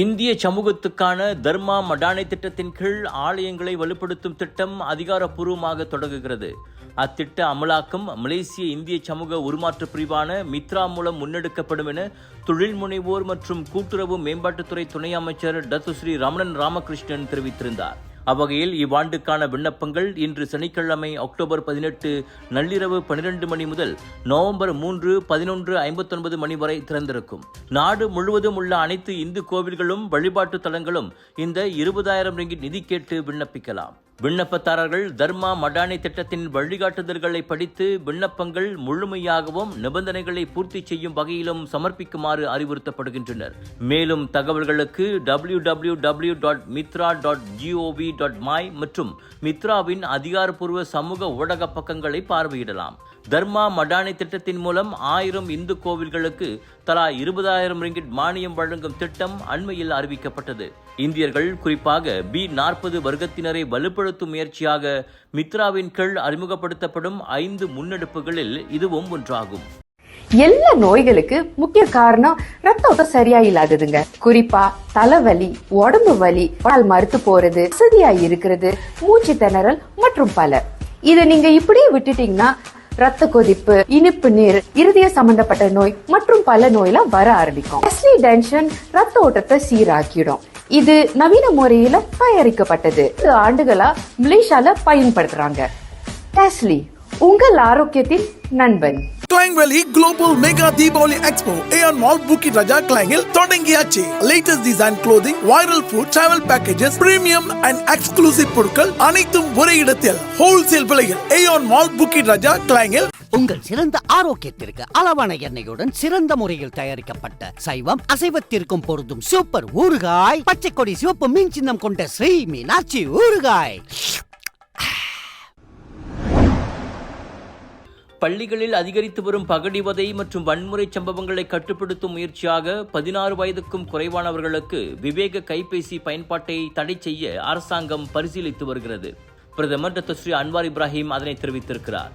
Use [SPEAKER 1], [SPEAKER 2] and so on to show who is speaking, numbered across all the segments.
[SPEAKER 1] இந்திய சமூகத்துக்கான தர்மா மடானை திட்டத்தின் கீழ் ஆலயங்களை வலுப்படுத்தும் திட்டம் அதிகாரப்பூர்வமாக தொடங்குகிறது. அத்திட்ட அமலாக்கம் மலேசிய இந்திய சமூக உருமாற்ற பிரிவான மித்ரா மூலம் முன்னெடுக்கப்படும் என தொழில் முனைவோர் மற்றும் கூட்டுறவு மேம்பாட்டுத்துறை துணை அமைச்சர் டத்துஸ்ரீ ரமணன் ராமகிருஷ்ணன் தெரிவித்திருந்தார். அவ்வகையில் இவ்வாண்டுக்கான விண்ணப்பங்கள் இன்று சனிக்கிழமை அக்டோபர் பதினெட்டு நள்ளிரவு பனிரெண்டு மணி முதல் நவம்பர் மூன்று பதினொன்று ஐம்பத்தொன்பது மணி வரை திறந்திருக்கும். நாடு முழுவதும் உள்ள அனைத்து இந்து கோவில்களும் வழிபாட்டு தலங்களும் இந்த இருபதாயிரம் ரிங்கிட் நிதி கேட்டு விண்ணப்பிக்கலாம். விண்ணப்பதாரர்கள் தர்மா மடானி திட்டத்தின் வழிகாட்டுதல்களை படித்து விண்ணப்பங்கள் முழுமையாகவும் நிபந்தனைகளை பூர்த்தி செய்யும் வகையிலும் சமர்ப்பிக்குமாறு அறிவுறுத்தப்படுகின்றனர். மேலும் தகவல்களுக்கு W W W dot MITRA dot GOV dot my மற்றும் மித்ராவின் அதிகாரப்பூர்வ சமூக ஊடக பக்கங்களை பார்வையிடலாம். தர்மா மடானி திட்டத்தின் மூலம் ஆயிரம் இந்து கோவில்களுக்கு தலா இருபதாயிரம் ரிங்கிட் மானியம் வழங்கும் திட்டம் அண்மையில் அறிவிக்கப்பட்டது. இந்தியர்கள் குறிப்பாக பி நாற்பது வர்க்கத்தினரை வலுப்படுத்தும் முயற்சியாக மித்ராவின் கீழ் அறிமுகப்படுத்தப்படும் ஐந்து முன்னெடுப்புகளில் இதுவும் ஒன்றாகும்.
[SPEAKER 2] எல்லா நோய்களுக்கு முக்கிய காரணம் ரத்த ஓட்டம் சரியா இல்லாததுங்க. குறிப்பா தலைவலி உடம்பு வலி பால் மறுத்து போறது வசதியா இருக்கிறது மூச்சு திணறல் மற்றும் பல. இதை நீங்க இப்படியே விட்டுட்டீங்கன்னா ரத்த கொதிப்பு இனிப்பு நீர் இருதய சம்பந்தப்பட்ட நோய் மற்றும் பல நோயெல்லாம் வர ஆரம்பிக்கும். டெஸ்லி டென்ஷன் ரத்த ஓட்டத்தை சீராக்கிடும். இது நவீன முறையில தயாரிக்கப்பட்டது. இது ஆண்டுகளா மலேசியால பயன்படுத்துறாங்க. டெஸ்லி உங்கள் ஆரோக்கியத்தின் நண்பன்.
[SPEAKER 3] Klang Valley global mega Deepavali expo AR mall Bukit Raja கிளாங்கில் தொடங்கியாச்சு. Latest design clothing viral food travel packages premium and exclusive பொருட்கள் அனைத்தும் ஒரே இடத்தில். ஹோல்சேல் விலையில் ஏஆர் மால் புக்கிட் ரஜா கிளாங்கில்
[SPEAKER 4] உங்கள் சிறந்த ஆரோக்கியத்திற்கு அளவான எண்ணெயுடன் சிறந்த முறையில் தயாரிக்கப்பட்ட சைவம் அசைவத்திற்கும் பொருந்தும் சூப்பர் ஊறுகாய் பச்சை கொடி சிவப்பு மீன் சின்னம் கொண்ட ஸ்ரீ மீனாட்சி ஊறுகாய்.
[SPEAKER 1] பள்ளிகளில் அதிகரித்து வரும் பகடிவதை மற்றும் வன்முறை சம்பவங்களை கட்டுப்படுத்தும் முயற்சியாக பதினாறு வயதுக்கும் குறைவானவர்களுக்கு விவேக கைபேசி பயன்பாட்டை தடை செய்ய அரசாங்கம் பரிசீலித்து வருகிறது. பிரதமர் டாக்டர் ஸ்ரீ அன்வார் இப்ராஹிம் அதனை தெரிவித்திருக்கிறார்.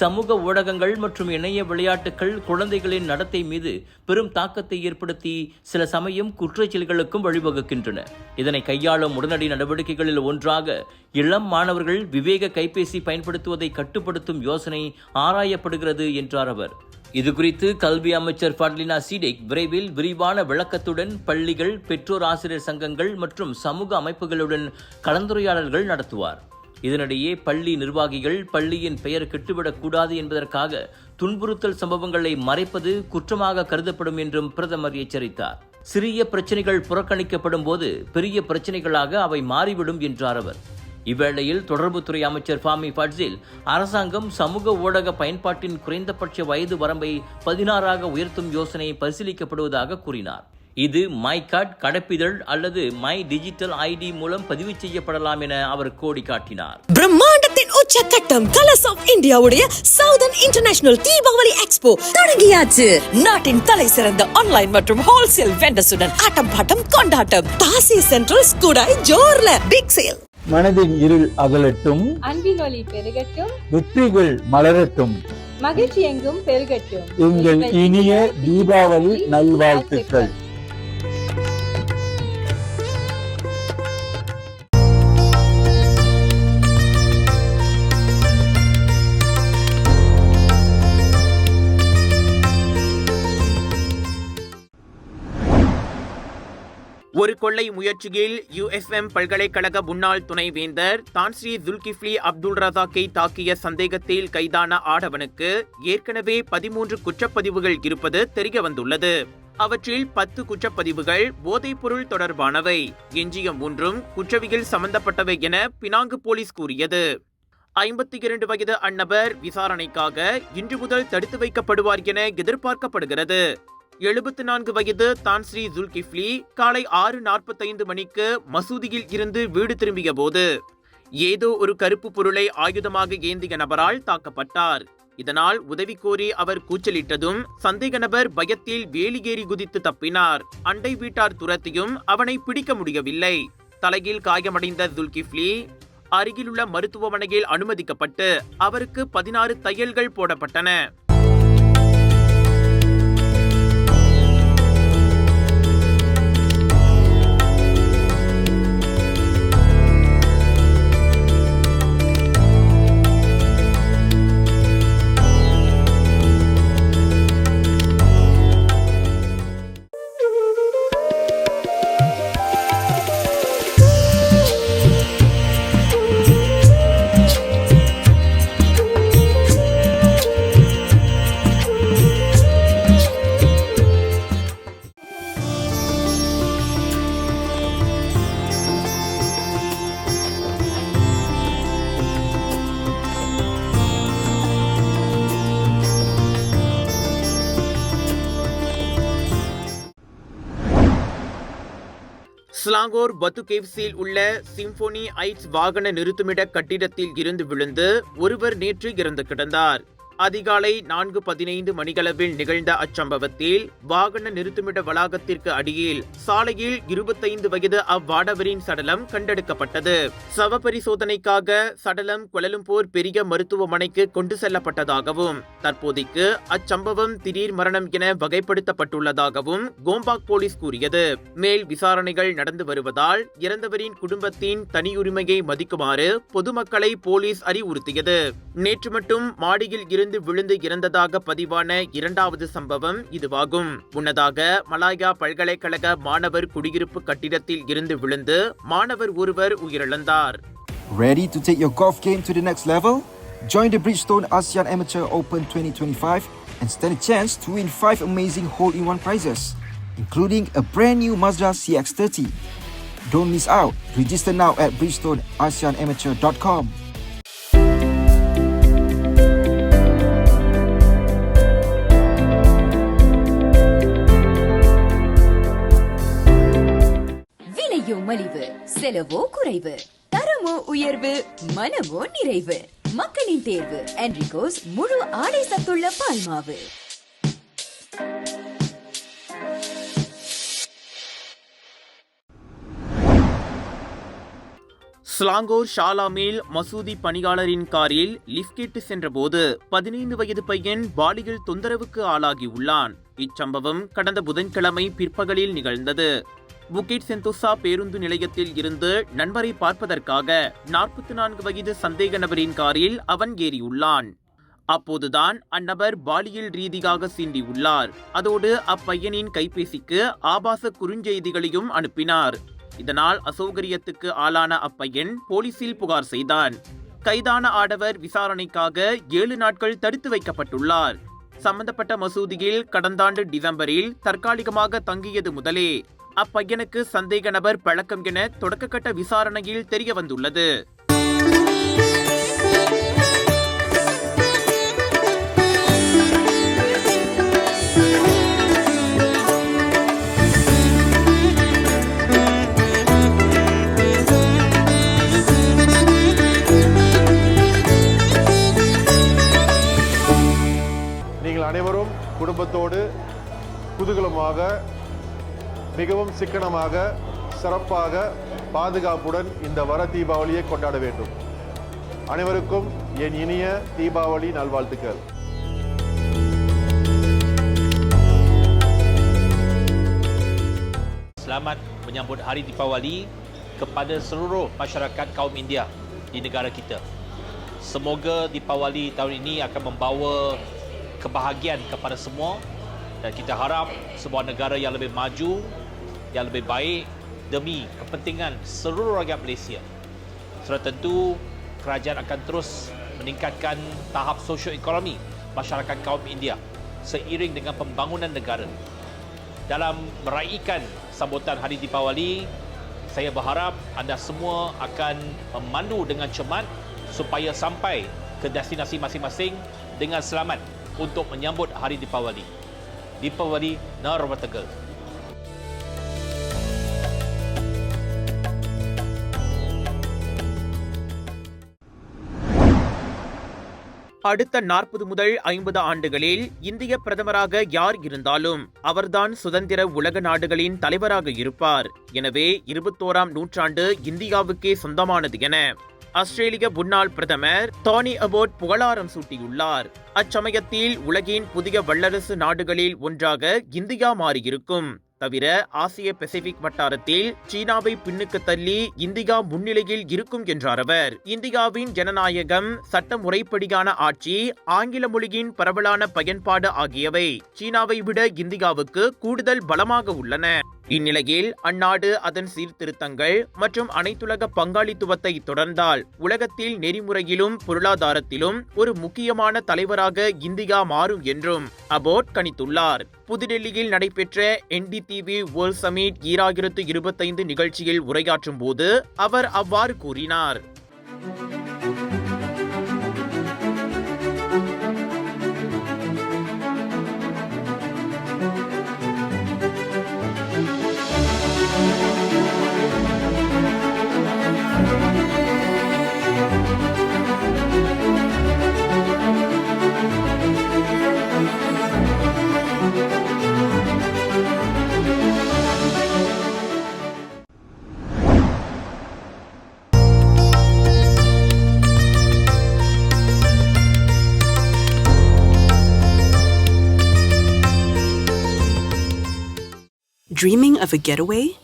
[SPEAKER 1] சமூக ஊடகங்கள் மற்றும் இணைய விளையாட்டுகள் குழந்தைகளின் நடத்தை மீது பெரும் தாக்கத்தை ஏற்படுத்தி சில சமயம் குற்றச்செயல்களுக்கும் வழிவகுக்கின்றன. இதனை கையாளும் உடனடி நடவடிக்கைகளில் ஒன்றாக இளம் மாணவர்கள் விவேக கைபேசி பயன்படுத்துவதை கட்டுப்படுத்தும் யோசனை ஆராயப்படுகிறது என்றார் அவர். இதுகுறித்து கல்வி அமைச்சர் ஃபட்லினா சீடெக் விரைவில் விரிவான விளக்கத்துடன் பள்ளிகள் பெற்றோர் ஆசிரியர் சங்கங்கள் மற்றும் சமூக அமைப்புகளுடன் கலந்துரையாடல்கள் நடத்துவார். இதனிடையே பள்ளி நிர்வாகிகள் பள்ளியின் பெயர் கெட்டுவிடக்கூடாது என்பதற்காக துன்புறுத்தல் சம்பவங்களை மறைப்பது குற்றமாக கருதப்படும் என்றும் பிரதமர் எச்சரித்தார். சிறிய பிரச்சனைகள் புறக்கணிக்கப்படும் போது பெரிய பிரச்சனைகளாக அவை மாறிவிடும் என்றார் அவர். இவ்வேளையில் தொடர்புத்துறை அமைச்சர் ஃபாமி ஃபட்சில் அரசாங்கம் சமூக ஊடக பயன்பாட்டின் குறைந்தபட்ச வயது வரம்பை பதினாறாக உயர்த்தும் யோசனை பரிசீலிக்கப்படுவதாக கூறினார். இது மை கார்டு கடப்பிதழ் அல்லது மை டிஜிட்டல் ஐடி மூலம் பதிவு செய்யப்படலாம் என அவர் கோடி காட்டினார்
[SPEAKER 5] பிரம்மாண்டத்தின் உச்சக்கட்டம் கலர்ஸ் ஆஃப் இந்தியாவுடைய சவுதர்ன் இன்டர்நேஷனல் தீபாவளி எக்ஸ்போ தொடங்கியாச்சு. நாட்டின் தலை சிறந்த ஆன்லைன் மற்றும் ஹோல்சேல் வெண்டர்ஸுடன் ஆட்டம் பாட்டம் கொண்டாட்டம் தாசி சென்ட்ரல் ஸ்கூடாய் ஜோர்ல பிக் சேல்
[SPEAKER 6] மனதின் இருள் அகலட்டும்
[SPEAKER 7] அன்பின் ஒளி பெருகட்டும்
[SPEAKER 6] வெற்றிகள் மலரட்டும்.
[SPEAKER 7] மகிழ்ச்சி எங்கும் பெருகட்டும்.
[SPEAKER 6] எங்கள் இனிய தீபாவளி நல்வாழ்த்துக்கள்.
[SPEAKER 8] ஒரு கொள்ளை முயற்சியில் யுஎஸ்எம் பல்கலைக்கழக முன்னாள் துணைவேந்தர் தான்ஸ்ரீ துல்கிஃப்லி அப்துல் ரசாக்கை தாக்கிய சந்தேகத்தில் கைதான ஆடவனுக்கு ஏற்கனவே பதிமூன்று குற்றப்பதிவுகள் இருப்பது தெரிய வந்துள்ளது. அவற்றில் பத்து குற்றப்பதிவுகள் போதைப்பொருள் தொடர்பானவை. எஞ்சிய மூன்றும் குற்றவியல் சம்பந்தப்பட்டவை என பினாங்கு போலீஸ் கூறியது. ஐம்பத்தி இரண்டு வயது அந்நபர் விசாரணைக்காக இன்று முதல் தடுத்து வைக்கப்படுவார் என எதிர்பார்க்கப்படுகிறது. எழுபத்து நான்கு வயது தான்ஸ்ரீ ஜுல்கிஃப்லி காலை ஆறு நாற்பத்தைந்து மணிக்கு மசூதியில் இருந்து வீடு திரும்பிய போது ஏதோ ஒரு கருப்பு பொருளை ஆயுதமாக ஏந்திய நபரால் தாக்கப்பட்டார். இதனால் உதவி கோரி அவர் கூச்சலிட்டதும் சந்தேக நபர் பயத்தில் வேலியேறி குதித்து தப்பினார். அண்டை வீட்டார் துரத்தியும் அவனை பிடிக்க முடியவில்லை. தலையில் காயமடைந்த துல்கிஃப்லி அருகிலுள்ள மருத்துவமனையில் அனுமதிக்கப்பட்டு அவருக்கு பதினாறு தையல்கள் போடப்பட்டன. ஸ்லாங்கோர் பத்துகேவ்ஸில் உள்ள சிம்போனி ஐட்ஸ் வாகன நிறுத்துமிட கட்டிடத்தில் இருந்து விழுந்து ஒருவர் நேற்று இறந்து கிடந்தார். அதிகாலை நான்கு பதினைந்து மணிகளவில் நிகழ்ந்த அச்சம்பவத்தில் வாகன நிறுத்துமிட வளாகத்திற்கு அடியில் சாலையில் இருபத்தைந்து வயது அவ்வாடவரின் சடலம் கண்டெடுக்கப்பட்டது. சவ பரிசோதனைக்காக சடலம் கொலலும்போர் பெரிய மருத்துவமனைக்கு கொண்டு செல்லப்பட்டதாகவும் தற்போதைக்கு அச்சம்பவம் திடீர் மரணம் என வகைப்படுத்தப்பட்டுள்ளதாகவும் கோம்பாக் போலீஸ் கூறியது. மேல் விசாரணைகள் நடந்து வருவதால் இறந்தவரின் குடும்பத்தின் தனியுரிமையை மதிக்குமாறு பொதுமக்களை போலீஸ் அறிவுறுத்தியது. நேற்று மட்டும் மாடியில் இருந்து விழுந்து இறந்ததாக பதிவான இரண்டாவது சம்பவம் இதுவாகும் முன்னதாக மலாயா பல்கலைக்கழக மாணவர் குடியிருப்பு கட்டிடத்தில் இருந்து விழுந்து மாணவர் ஒருவர் உயிரிழந்தார்
[SPEAKER 9] Ready to take your golf game to the next level? Join the Bridgestone ASEAN Amateur Open 2025 and stand a chance to win 5 amazing hole-in-one prizes, including a brand new Mazda CX-30. Don't miss out. Register now at bridgestoneasianamateur.com.
[SPEAKER 10] செலவோ குறைவு தரமோ உயர்வு மனமோ நிறைவு. மக்களின் தேர்வு என்ரிகோஸ் முழு ஆடை சத்துள்ள பால்மாவு.
[SPEAKER 8] Selangor ஷாலாமில் மசூதி பணியாளரின் காரில் லிஃப்ட் கேட்டு சென்றபோது பதினைந்து வயது பையன் பாலியல் தொந்தரவுக்கு ஆளாகியுள்ளான் இச்சம்பவம் கடந்த புதன்கிழமை பிற்பகலில் நிகழ்ந்தது. புக்கிட் செந்தோசா பேருந்து நிலையத்தில் இருந்து நண்பரை பார்ப்பதற்காக நாற்பத்தி நான்கு வயது சந்தேக நபரின் காரில் அவன் ஏறியுள்ளான். அப்போதுதான் அந்நபர் பாலியல் ரீதியாக சீண்டியுள்ளார். அதோடு அப்பையனின் கைபேசிக்கு ஆபாச குறுஞ்செய்திகளையும் அனுப்பினார். இதனால் அசௌகரியத்துக்கு ஆளான அப்பையன் போலீசில் புகார் செய்தான். கைதான ஆடவர் விசாரணைக்காக ஏழு நாட்கள் தடுத்து வைக்கப்பட்டுள்ளார். சம்பந்தப்பட்ட மசூதியில் கடந்த ஆண்டு டிசம்பரில் தற்காலிகமாக தங்கியது முதலே. அப்பையனுக்கு சந்தேக நபர் பழக்கம் என தொடக்கக்கட்ட விசாரணையில் தெரிய வந்துள்ளது
[SPEAKER 11] மிகவும் சிக்கனமாக சிறப்பாக பாதுகாப்புடன் இந்த வர தீபாவளியை கொண்டாட வேண்டும் அனைவருக்கும் என் இனிய தீபாவளி நல்வாழ்த்துக்கள்
[SPEAKER 1] Selamat menyambut Hari Deepawali kepada seluruh masyarakat kaum India di negara kita. Semoga Deepawali tahun ini akan membawa kebahagiaan kepada semua dan kita harap sebuah negara yang lebih maju, yang lebih baik demi kepentingan seluruh rakyat Malaysia. Sudah tentu kerajaan akan terus meningkatkan tahap sosioekonomi masyarakat kaum India seiring dengan pembangunan negara. Dalam meraihkan sambutan Hari Deepawali, saya berharap anda semua akan memandu dengan cermat supaya sampai ke destinasi masing-masing dengan selamat untuk menyambut Hari Deepawali. Deepawali Narwatagal.
[SPEAKER 8] அடுத்த நாற்பது முதல் ஐம்பது ஆண்டுகளில் இந்திய பிரதமராக யார் இருந்தாலும் அவர்தான் சுதந்திர உலக நாடுகளின் தலைவராக இருப்பார். எனவே இருபத்தோராம் நூற்றாண்டு இந்தியாவுக்கே சொந்தமானது என ஆஸ்திரேலிய முன்னாள் பிரதமர் டானி அபோட் புகழாரம் சூட்டியுள்ளார். அச்சமயத்தில் உலகின் புதிய வல்லரசு நாடுகளில் ஒன்றாக இந்தியா மாறியிருக்கும். தவிர ஆசிய பசிபிக் வட்டாரத்தில் சீனாவை பின்னுக்கு தள்ளி இந்தியா முன்னிலையில் இருக்கும் என்றார் அவர். இந்தியாவின் ஜனநாயகம் சட்ட முறைப்படியான ஆட்சி ஆங்கில மொழியின் பரவலான பயன்பாடு ஆகியவை சீனாவை விட இந்தியாவுக்கு கூடுதல் பலமாக உள்ளன. இந்நிலையில் அந்நாடு அதன் சீர்திருத்தங்கள் மற்றும் அனைத்துலக பங்காளித்துவத்தை தொடர்ந்தால் உலகத்தில் நெறிமுறையிலும் பொருளாதாரத்திலும் ஒரு முக்கியமான தலைவராக இந்தியா மாறும் என்றும் அபோட் கணித்துள்ளார். புதுடெல்லியில் நடைபெற்ற என்டிடிவி வேர்ல்ட் சமிட் ஈராயிரத்து இருபத்தைந்து நிகழ்ச்சியில் உரையாற்றும் போது அவர் அவ்வாறு கூறினார்.
[SPEAKER 5] Dreaming of a getaway?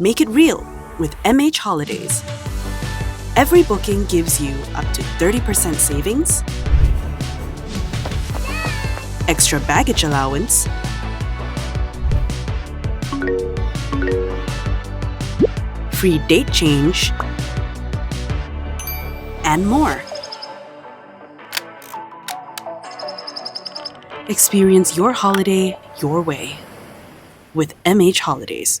[SPEAKER 5] Make it real with MH Holidays. Every booking gives you up to 30% savings, extra baggage allowance, free date change, and more. Experience your holiday your way with MH Holidays.